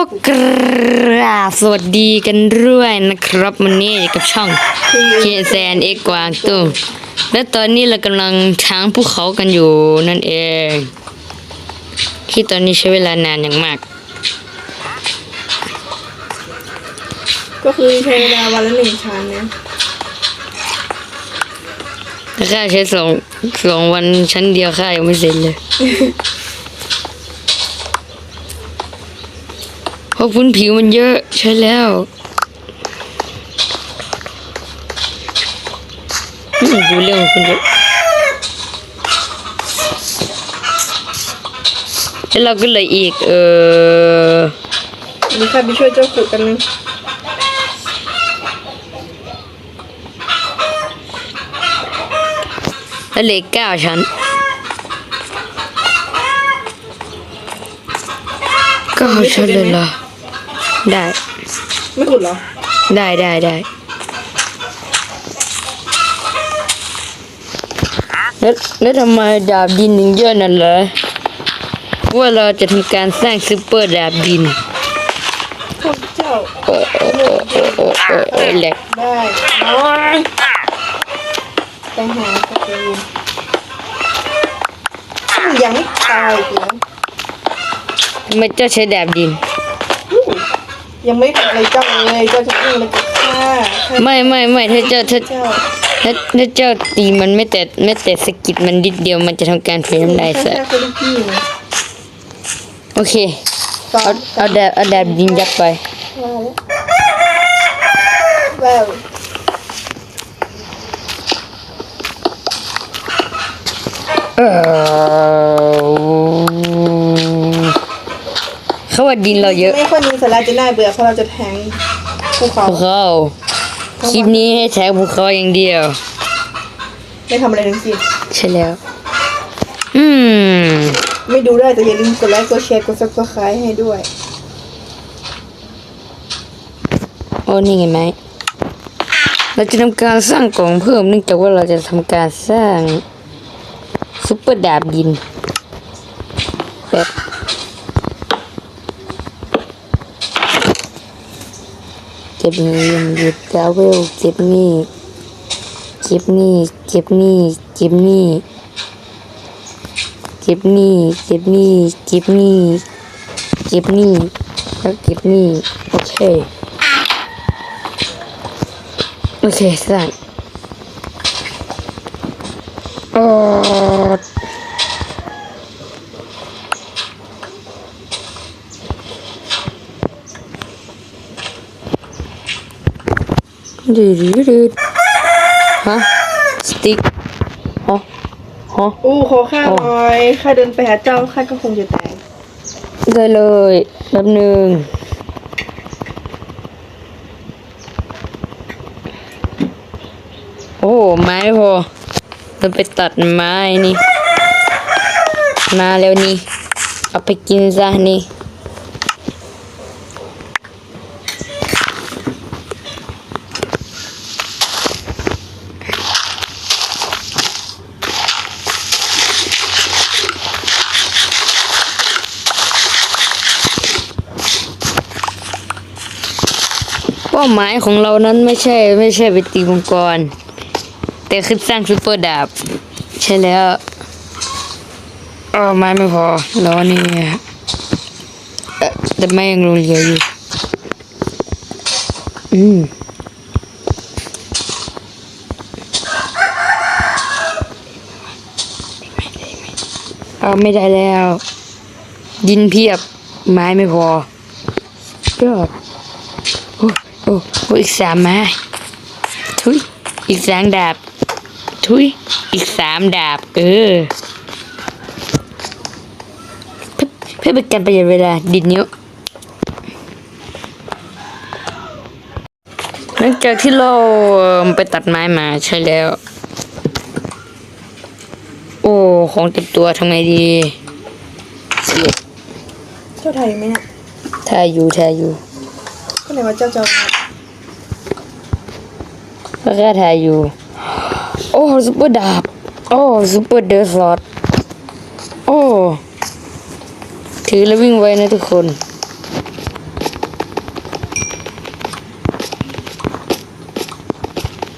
ก็กราบสวัสดีกันด้วยนะครับวันนี้อยู่กับช่องเคแซนเอกวางตุ้งและตอนนี้เรากำลังช้างภูเขากันอยู่นั่นเอง ที่ตอนนี้ใช้เวลานานอย่างมาก ก็คือใช้เวลาวันละหนึ่งชั้นนะแต่ข้าใช้สองสองวันชั้นเดียวข้ายังไม่เสร็จเลย พราะพื้นผิวมันเยอะใช่แล้วอืมดูเรื่องของคุณเยอะแล้วเราก็เลยอีก เออมีใครไปช่วยเจ้าขุดกันนึงแล้วเหล็กเก้าชั้นเก้าชั้นเลยเหรอ ได้ ไม่ขุดเหรอ ได้ได้ได้แล้วแล้วทำไมดาบดินถึงเยอะนั่นเหรอว่าเราจะทำการสร้างซูเปอร์ดาบดินพวกเจ้าเออเออเออเออเออเออเออแหลกได้น้อยไปหาสกรีนยังไม่ตายอีกแล้วทำไมเจ้าใช้ดาบดิน ยังไม่ทำอะไรเจ้าเลยเจ้าจะวิ่งมาจะฆ่าฆ่าไม่ไม่ไม่ถ้าเจ้าถ้าเจ้าถ้าถ้าเจ้าตีมันไม่แต่ไม่แต่สะกิดมันนิดเดียวมันจะทำการเผยน้ำลายฆ่าใส่ฆ่าคนที่นะโอเคตอเอานเอาดาบเอาดาบดินยัดไปว้าวเออ เขาว่าดินเราเยอะไม่ค่อยมีสาระจะน่าเบื่อเพราะเราจะแทงภูเขาภูเขาคลิปนี้ให้แชร์ภูเขาอย่างเดียว ไม่ทำอะไรทั้งสิ้นใช่แล้ว อืม ไม่ดูได้แต่อย่าลืมกดไลค์กดแชร์กด subscribe ให้ด้วย โอ้นี่ไงไหมเราจะทำการสร้างกล่องเพิ่มเนื่องจากว่าเราจะทำการสร้างซุปเปอร์ดาบดินแบบ ก็บนี่ยังหยุดดาวเวลเก็บนี่เก็บนี่เก็บนี่เก็บนี่เก็บนี่เก็บนี่เก็บนี่เก็บนี่แล้วเก็บนี่โอเคโอเคสั่ ดืดดืดฮะสติ๊กฮะฮะอู้ขอข้าหน่อยข้าเดินไปหาเจ้าข้าก็คงจะแตกได้เลยแป๊บหนึ่งโอ้ไม้ไม่พอเราไปตัดไม้นี่ มาแล้วนี่ เอาไปกินซะนี่ ป้าหมายของเรานั้นไม่ใช่ไม่ใช่ไปตีมังกร แต่คือสร้างซุปเปอร์ดาบ ใช่แล้วเออไม้ไม่พอแล้วนี่แต่ไม่ยังลงเหลืออยู่ อืมเอาไม่ได้แล้ว ดินเพียบไม้ไม่พอยอด โอ้โอ้โอ้อีกสามไม้ทุยอีกสามดาบ ทุยอีกสามดาบ เออเพื่อเพื่อเป็นการประหยัดเวลาดิดนิ้วหลังจากที่เราเอิ่มไปตัดไม้มาใช่แล้ว โอ้ของเต็มตัวทำไงดีเสียเจ้าไทยไหมเนี่ยทาอยู่ทาอยู่ก็ไหนว่าเจ้าจะ ก็แค่ถ่ายอยู่ โอ้ซุปเปอร์ดาบ โอ้ซุปเปอร์เดอร์สลอตโอ้ ถือแล้ววิ่งไว้นะทุกคน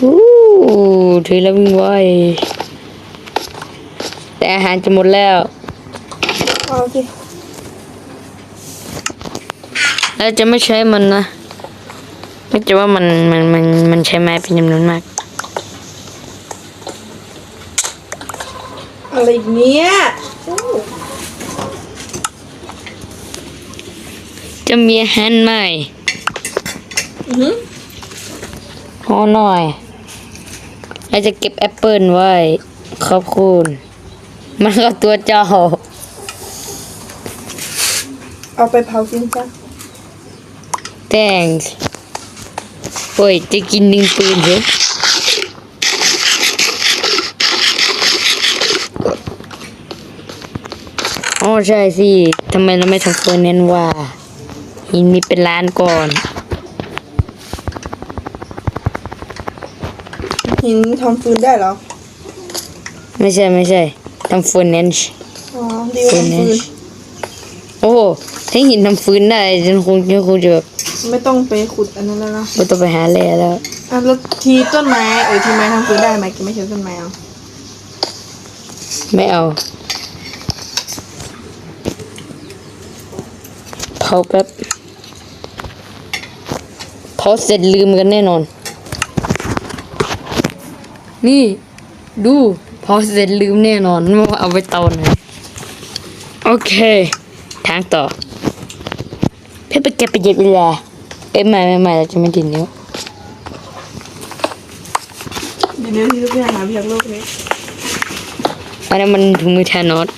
อู้ถือแล้ววิ่งไว้แต่อาหารจะหมดแล้วเราจะไม่ใช้มันนะ ไม่จะว่ามันมันมันมันใช้ไม้เป็นจำนวนมาก อะไรอีกเนี้ยโอ้จะมีอาหารใหม่อื้อหือขอหน่อยเราจะเก็บแอปเปิลไว้ ขอบคุณ มันก็ตัวเจ้า เอาไปเผากินซะ thanks โอ้ยจะกินดิงปืนเหรออ๋อใช่สิทำไมเราไม่ทำเฟอร์เนนว่าหินมีเป็นล้านก่อนหินทำฟืนได้เหรอ ไม่ใช่ไม่ใช่ทำเฟอร์เนนอ๋อดีกว่าทำฟืนโอ้โหถ้าหินทำฟืนได้ฉันคงฉันคงจะแบบ ไม่ต้องไปขุดอันนั้นแล้วนะไม่ต้องไปหาแร่แล้วอะแล้วทีต้นไม้เออทีไม้ทำฟืนได้ไหมกินไม่ใช่ต้นไม้เอาไม่เอาเผาแป๊บเผาเสร็จลืมกันแน่นอน นี่ ดูเผาเสร็จลืมแน่นอนว่าเอาไปเตาไหนโอเค ทางต่อ เพื่อไปเก็บไปเก็บเวลา เอ้ยไม่ไม่ไม่เราจะไม่ดินนิ้วดีเนี้ยที่ทุกอย่างหาเพียงโลกนี้อันนั้นมันถุงมือแทนอส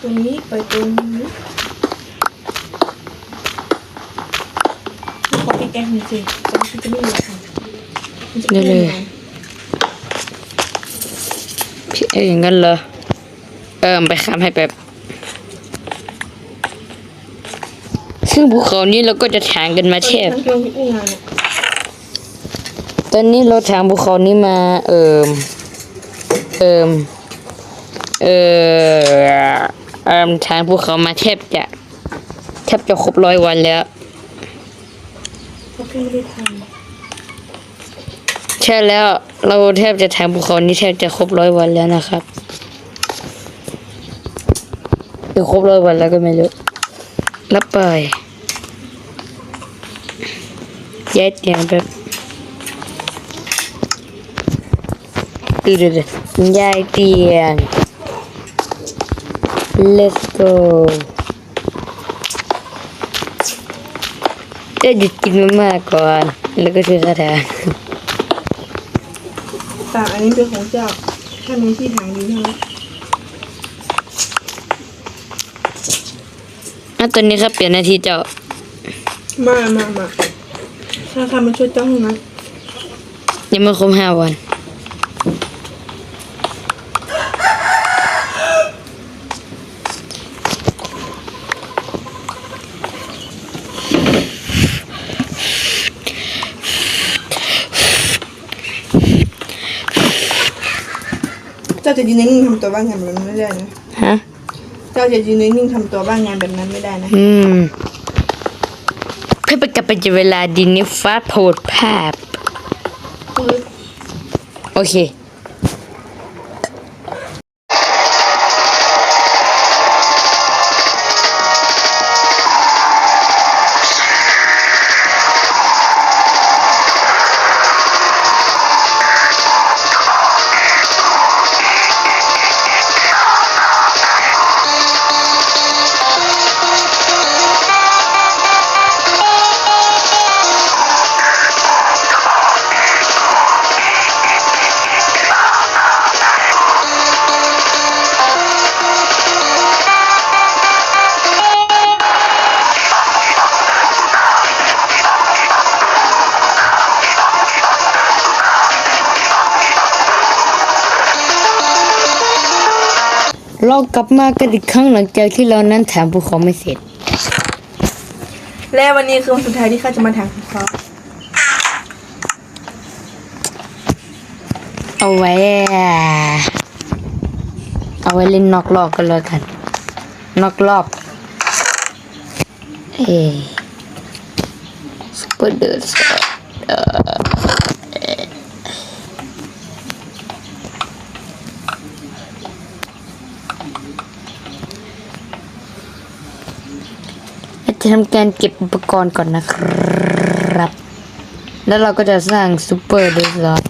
ตรงนี้ไปตรงนี้ขอปิกแอคหน่อยสิตอนที่จะไม่มีค่ะได้เลยพี่เอ้ยอย่างนั้นเหรอเออไปข้ามให้แบบ ซึ่งภูเขานี้เราก็จะถางกันมาแทบทั้งเที่อุ้งงานเนี่ยตอนนี้เราถางภูเขานี้มา เอิมเอิมเออเอิมถางภูเขามาแทบจะแทบจะครบร้อยวันแล้วเขาเพิ่งไม่ได้ทใช่แล้วเราแทบจะถางภูเขานี้แทบจะครบร้อยวันแล้วนะครับหรือครบร้อยวันแล้วก็ไม่รู้รับไป ย้ายเตียงแบบดูดูดูย้ายเตียง let's go จะหยุดกินมาม่าก่อน แล้วก็ช่วยคาถาำแต่อันนี้เป็นของเจ้าถ้ามีที่ทางดีเท่านั้นอะตอนนี้ครับเปลี่ยนหนาทีเจ้า มามามา ถ้าใครมาช่วยเจ้าห้องนั้นยังไม่ครบห้าวัน เจ้าจะยืนนิ่งๆทำตัวบ้างงานแบบนั้นไม่ได้นะ ฮะ เจ้าจะยืนนิ่งๆทำตัวบ้างงานแบบนั้นไม่ได้นะ อืมเพื่อไป กับไปจะเวลาดินนี้ฟาดโพดภาพ โอเค เรากลับมากันอีกครั้งหลังจากที่เรานั้นถามภูเขาไม่เสร็จ และวันนี้คือวันสุดท้ายที่ข้าจะมาทางของเขาเอาไว้ เอาไว้เล่นนอกรอบกันแล้วกันนอกรอบ เอ้สเปิดเดินสดเอ่อ จะทำการเก็บอุปกรณ์ก่อนนะครับ แล้วเราก็จะสร้างซูเปอร์เดสซอด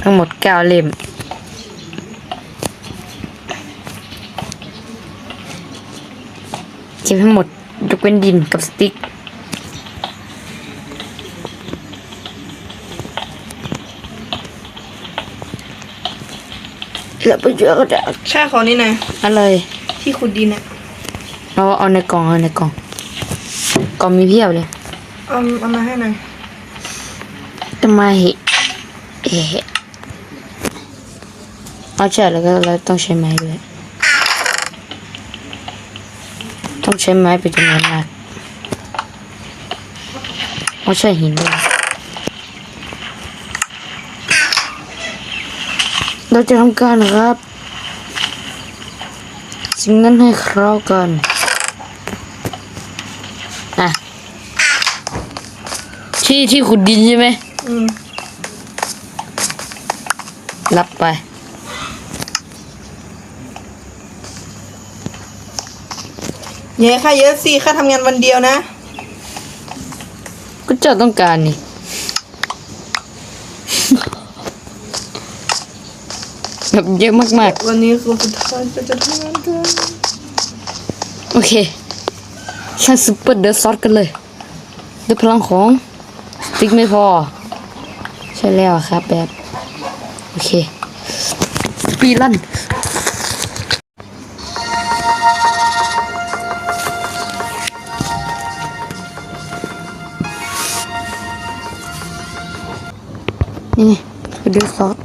ทั้งหมดเก้าเล่ม เก็บให้หมดยกเว้นดินกับสติ๊กแล้วไปเจอก็จะใช่ขอนี่หน่อยอะไรที่ขุดดินอะเอาเอาในกล่องเอาในกล่อง กล่องมีเพียบเลยเอาเอามาให้หน่อยทำไมเอ๊ะเอาใช่แล้วก็เราต้องใช้ไม้ด้วย ต้องใช้ไม้เป็นจำนวนมากเอาใช่หินด้วยเราจะทำการนะครับ สิ่งนั้นให้คราวกันอะ ที่ที่ขุดดินใช่ไหมอืมรับไป เย้ค่ะเยอะสิค่าทำงานวันเดียวนะ ก็เจ้าต้องการนี่ แบบเยอะมากวันนี้คือสุดท้ายจะจะทำงานกันๆ โอเค สร้างซุปเปอร์เดอะซอสกันเลย ด้วยพลังของ ฟิกไม่พอ ใช่แล้วครับแบบ โอเค ปีลันนี่สปเดอร์ซอส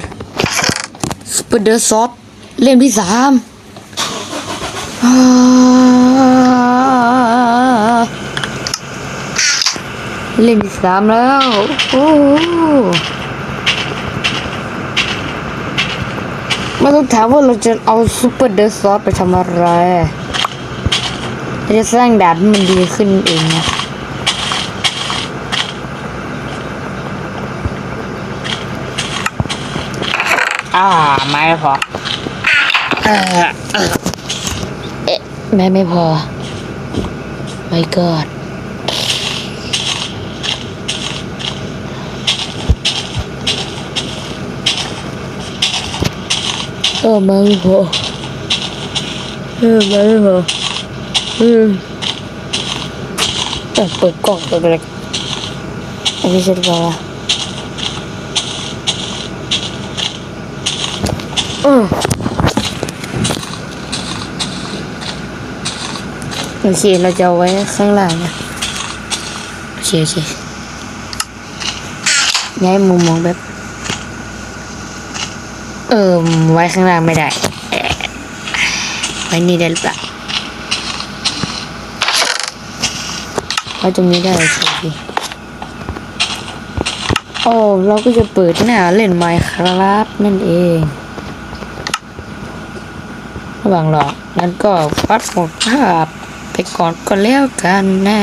สปเดอร์ซอสเล่มที่สามอ่า เล่มที่สามแล้ว โอ้โหไมาต้องถามว่าเราจะเอาซูเปอร์เดอร์ซอสไปทำอะไรเราจะสร้างดาบให้มันดีขึ้นเองนะอ่าไม่พอเออเออเอ๊ะแม่ไม่พอไม่ กอดเออไม่พอเออไม่พอเออเออเปิดกล่องเปิดอะไรอันนี้ใช่หรือเปล่าวอืมโอเคเราจะเอาไว้ข้างล่างนะโอเคโอเคย้ายมุมมองแบบ เออไว้ข้างล่างไม่ได้ ไว้นี่ได้หรือเปล่าไว้ตรงนี้ได้โอเคโอ้เราก็จะเปิดหน้าเล่นไมค์ครับนั่นเอง ระหว่างรอนั้นก็ฟัดหมดภาพไปก่อนก็แล้วกันนะ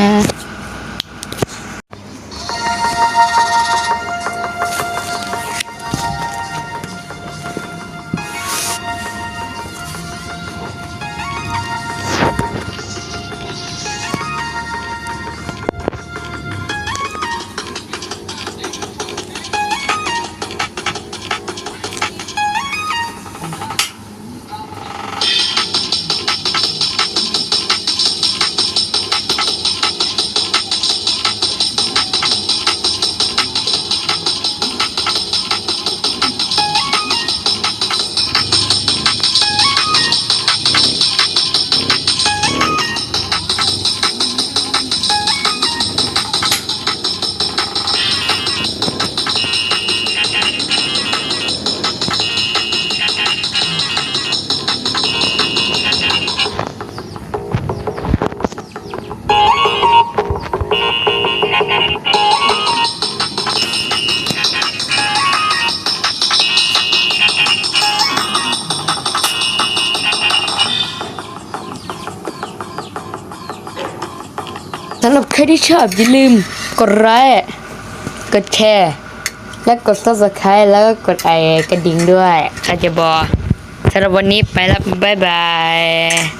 ครที่ชอบอย่าลืม กดไลค์กดแชร์ และกด subscribe แล้วก็กดไอกระดิ่งด้วยอาจจะบอกสำหรับวันนี้ไปแล้วบ๊ายบาย